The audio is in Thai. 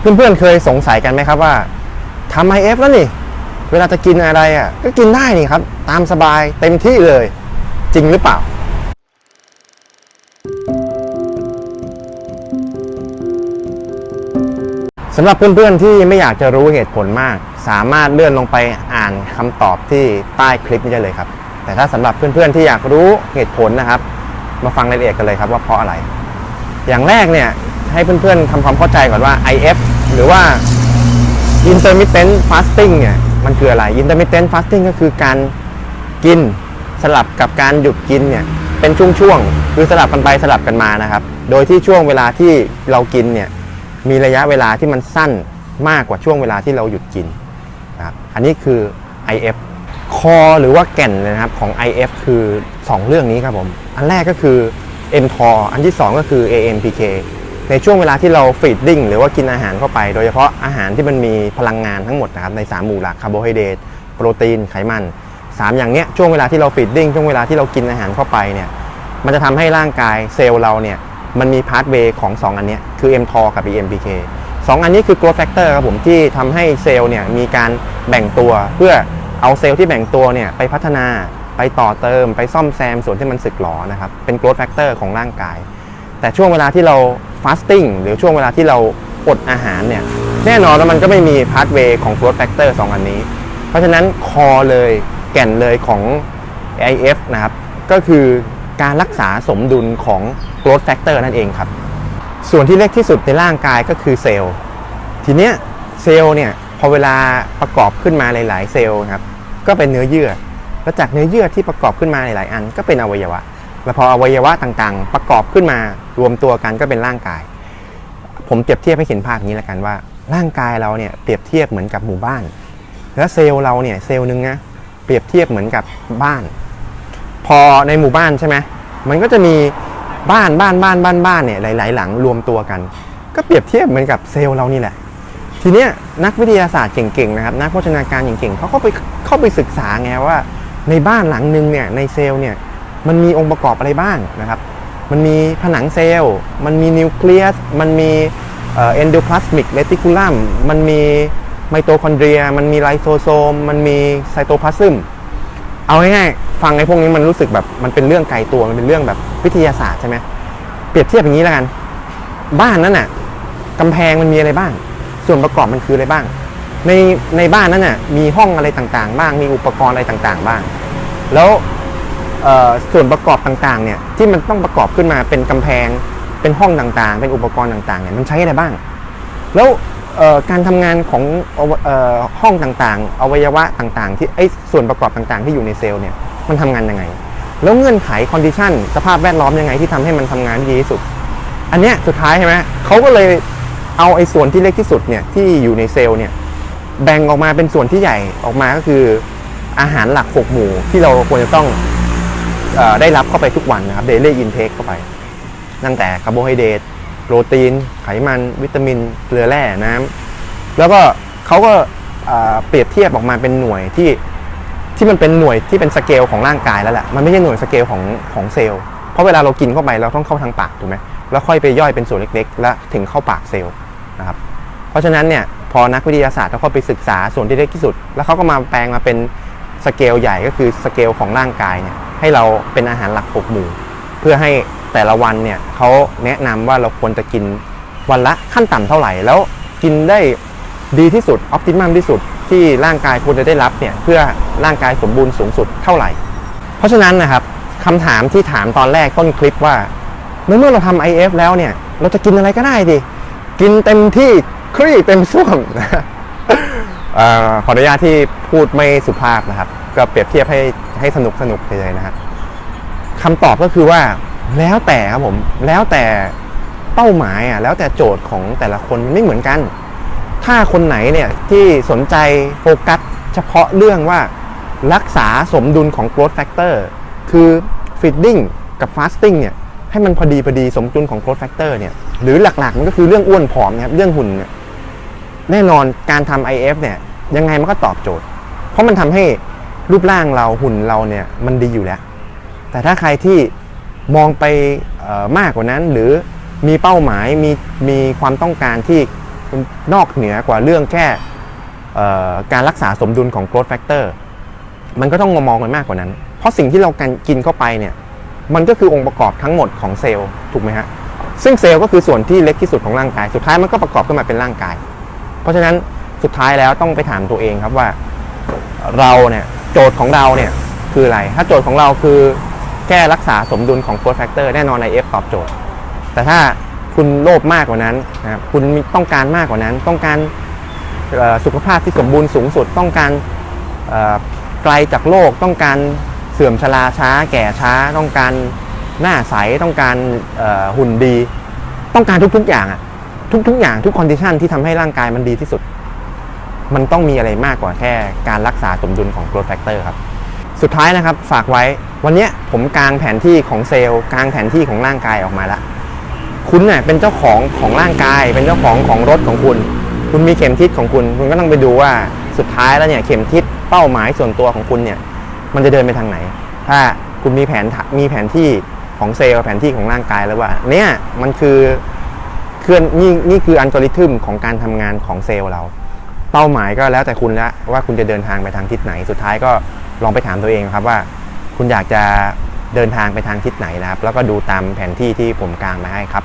เพื่อนๆเคยสงสัยกันไหมครับว่าทำ IF แล้วนี่ เวลาจะกินอะไรอะ ก็กินได้นี่ครับ ตามสบายเต็มที่เลย จริงหรือเปล่า สำหรับเพื่อนๆที่ไม่อยากจะรู้เหตุผลมาก สามารถเลื่อนลงไปอ่านคำตอบที่ใต้คลิปนี้ได้เลยครับ แต่ถ้าสำหรับเพื่อนๆที่อยากรู้เหตุผลนะครับ มาฟังรายละเอียดกันเลยครับว่าเพราะอะไร อย่างแรกเนี่ย ให้เพื่อนๆทำความเข้าใจก่อนว่า IF หรือว่า intermittent fasting เนี่ยมันคืออะไร intermittent fasting ก็คือการกินสลับกับการหยุดกินเนี่ยเป็นช่วงๆคือสลับกันไปสลับกันมานะครับ โดยที่ช่วงเวลาที่เรากินเนี่ยมีระยะเวลาที่มันสั้นมากกว่าช่วงเวลาที่เราหยุดกินนะครับอันนี้คือ IF คอหรือว่าแก่นเลยนะครับของ IF คือ 2 เรื่องนี้ครับผม อันแรกก็คือ mTOR อันที่ 2 ก็คือ AMPK ในช่วงเวลาที่เราฟีดดิ้งหรือว่ากินอาหารเข้าไป โดยเฉพาะอาหารที่มันมีพลังงานทั้งหมดนะครับใน3หมู่หลักคาร์โบไฮเดรตโปรตีนไขมัน 3 อย่างเนี้ยช่วงเวลาที่เราฟีดดิ้งช่วงเวลาที่เรากินอาหารเข้าไปเนี่ยมันจะทำให้ร่างกายเซลล์เราเนี่ยมันมีพาสเวย์ของ 2 อันเนี้ยคือ mTOR กับ AMPK สองอันนี้คือ growth factor ครับผมที่ทำให้เซลล์เนี่ยมีการแบ่งตัว เพื่อเอาเซลล์ที่แบ่งตัวเนี่ยไปพัฒนาไปต่อเติม ไปซ่อมแซมส่วนที่มันสึกหรอนะครับเป็น growth factor ของร่างกาย แต่ช่วงเวลาที่เรา fasting หรือช่วงเวลาที่เราอดอาหารเนี่ยแน่นอนแล้วมันก็ไม่มี pathway ของ growth factor สองอันนี้ เพราะฉะนั้นคอเลยแก่นเลยของ IF นะครับ ก็คือการรักษาสมดุลของ growth factor นั่นเองครับ ส่วนที่เล็กที่สุดในร่างกายก็คือเซลล์ ทีเนี้ยเซลล์เนี่ยพอเวลาประกอบขึ้นมาหลาย ๆ เซลล์ครับก็เป็นเนื้อเยื่อ แล้วจากเนื้อเยื่อที่ประกอบขึ้นมาหลาย ๆ อัน ก็เป็นอวัยวะ แล้วพออวัยวะต่าง ๆ ประกอบขึ้นมา รวมตัวกันก็เป็นร่างกาย ผมเปรียบเทียบให้เห็นภาพนี้แล้วกันว่า ร่างกายเราเนี่ยเปรียบเทียบเหมือนกับหมู่บ้าน แล้วเซลล์เราเนี่ยเซลล์หนึ่งนะเปรียบเทียบเหมือนกับบ้าน พอในหมู่บ้านใช่ไหมมันก็จะมีบ้านบ้านบ้านบ้านบ้านเนี่ยหลาย ๆ หลังรวมตัวกัน ก็เปรียบเทียบเหมือนกับเซลล์เรานี่แหละ ทีเนี้ยนักวิทยาศาสตร์เก่ง ๆ นะครับ นักโภชนาการเก่ง ๆเขาก็ไปเข้าไปศึกษาไงว่า ในบ้านหลังหนึ่งเนี่ยในเซลล์เนี่ยมันมีองค์ประกอบอะไรบ้างนะครับ มันมีผนังเซลล์ มันมีนิวเคลียส มันมีเอนโดพลาสมิกเรติคูลัม มันมีไมโตคอนเดรีย มันมีไลโซโซม มันมีไซโตพลาซึม เอาง่ายๆ ฟังไอ้พวกนี้มันรู้สึกแบบมันเป็นเรื่องไกลตัว มันเป็นเรื่องแบบวิทยาศาสตร์ใช่ไหม เปรียบเทียบอย่างนี้แล้วกัน บ้านนั้นน่ะกำแพงมันมีอะไรบ้าง ส่วนประกอบมันคืออะไรบ้าง ในในบ้านนั้นน่ะมีห้องอะไรต่างๆ บ้าง มีอุปกรณ์อะไรต่างๆ บ้าง แล้ว ส่วนประกอบต่างๆเนี่ยที่มันต้องประกอบขึ้นมาเป็นกำแพงเป็นห้องต่างๆ เป็นอุปกรณ์ต่างๆเนี่ยมันใช้อะไรบ้าง แล้วการทำงานของออห้องต่างๆ อวัยวะต่างๆ ที่ไอ้ส่วนประกอบต่างๆ ที่อยู่ในเซลล์เนี่ยมันทำงานยังไง แล้วเงื่อนไขคอนดิชันสภาพแวดล้อมยังไงที่ทำให้มันทำงานดีที่สุด อันเนี้ยสุดท้ายใช่ไหมเขาก็เลยเอาไอ้ส่วนที่เล็กที่สุดเนี่ยที่อยู่ในเซลล์เนี่ยแบ่งออกมาเป็นส่วนที่ใหญ่ออกมาก็คืออาหารหลักหกหมู่ที่เราควรจะต้อง ได้รับเข้าไปทุกวันนะครับ daily intake เข้าไป ตั้งแต่คาร์โบไฮเดรตโปรตีน ไขมันวิตามิน เกลือแร่น้ำแล้วก็เขาก็เอ่อเปรียบเทียบออกมาเป็นหน่วยที่ที่มันเป็นหน่วยที่เป็นสเกลของร่างกายแล้วแหละมันไม่ใช่หน่วยสเกลของของเซลล์เพราะเวลาเรากินเข้าไปเราต้องเข้าทางปากถูกไหมแล้วค่อยไปย่อยเป็นส่วนเล็กๆ แล้วถึงเข้าปากเซลล์นะครับเพราะฉะนั้นเนี่ยพอนักวิทยาศาสตร์เขาเข้าไปศึกษาส่วนที่เล็กที่สุด แล้วเขาก็มาแปลงมาเป็น สเกลใหญ่ก็คือสเกลของร่างกายเนี่ยให้เราเป็นอาหารหลักหกหมู่เพื่อให้แต่ละวันเนี่ยเขาแนะนำว่าเราควรจะกินวันละขั้นต่ำเท่าไหร่ แล้วกินได้ดีที่สุดออ t ติมัมที่สุดที่ร่างกายควรจะได้รับเนี่ยเพื่อร่างกายสมบูรณ์สูงสุดเท่าไหร่ เพราะฉะนั้นนะครับคำถามที่ถามตอนแรกต้นคลิปว่าเมื่อเราทำ IF แล้วเนี่ย เราจะกินอะไรก็ได้ดิกินเต็มที่ครี่เต็มส้วมขออนุญาตที่พูดไม่สุภาพนะครับ ก็เปรียบเทียบให้ให้สนุกสนุกเลยนะครับคำตอบก็คือว่าแล้วแต่ครับผมแล้วแต่เป้าหมายอะแล้วแต่โจทย์ของแต่ละคนมันไม่เหมือนกัน ถ้าคนไหนเนี่ยที่สนใจโฟกัสเฉพาะเรื่องว่ารักษาสมดุลของ growth factor คือ feeding กับ fasting เนี่ยให้มันพอดีพอดีสมดุลของ growth factor เนี่ยหรือหลักๆ มันก็คือเรื่องอ้วนผอมนะครับเรื่องหุ่นเนี่ยแน่นอนการทำ IF เนี่ยยังไงมันก็ตอบโจทย์ เพราะมันทำให้ รูปร่างเราหุ่นเราเนี่ยมันดีอยู่แล้ว แต่ถ้าใครที่มองไปมากกว่านั้นหรือมีเป้าหมายมีมีความต้องการที่นอกเหนือกว่าเรื่องแค่การรักษาสมดุลของ growth factor มันก็ต้องมองกันมากกว่านั้น เพราะสิ่งที่เราการกินเข้าไปเนี่ยมันก็คือองค์ประกอบทั้งหมดของเซลล์ถูกไหมฮะซึ่งเซลล์ก็คือส่วนที่เล็กที่สุดของร่างกาย สุดท้ายมันก็ประกอบขึ้นมาเป็นร่างกาย เพราะฉะนั้นสุดท้ายแล้วต้องไปถามตัวเองครับว่า เราเนี่ยโจทย์ของเราเนี่ยคืออะไร ถ้าโจทย์ของเราคือแก้รักษาสมดุลของ growth factor แน่นอน IF ตอบโจทย์ แต่ถ้าคุณโลภมากกว่านั้นนะครับคุณมีต้องการมากกว่านั้น ต้องการสุขภาพที่สมบูรณ์สูงสุด ต้องการไกลจากโลก ต้องการเสื่อมชราช้า แก่ช้า ต้องการหน้าใส ต้องการหุ่นดี ต้องการทุกๆอย่างอะทุกๆอย่างทุกคอนดิชันที่ทำให้ร่างกายมันดีที่สุด มันต้องมีอะไรมากกว่าแค่การรักษาสมดุลของ growth factor ครับ สุดท้ายนะครับฝากไว้ วันนี้ผมกางแผนที่ของเซลล์กางแผนที่ของร่างกายออกมาแล้วคุณเนี่ยเป็นเจ้าของของร่างกาย เป็นเจ้าของของรถของคุณ คุณมีเข็มทิศของคุณ คุณก็ต้องไปดูว่าสุดท้ายแล้วเนี่ยเข็มทิศเป้าหมายส่วนตัวของคุณเนี่ยมันจะเดินไปทางไหน ถ้าคุณมีแผนมีแผนที่ของเซลล์แผนที่ของร่างกายแล้วว่า เนี่ยมันคือเคลื่อนนี่นี่คืออัลกอริทึมของการทำงานของเซลล์เรา เป้าหมายก็แล้วแต่คุณละว่าคุณจะเดินทางไปทางทิศไหน สุดท้ายก็ลองไปถามตัวเองครับว่า คุณอยากจะเดินทางไปทางทิศไหนนะครับ แล้วก็ดูตามแผนที่ที่ผมกลางมาให้ครับ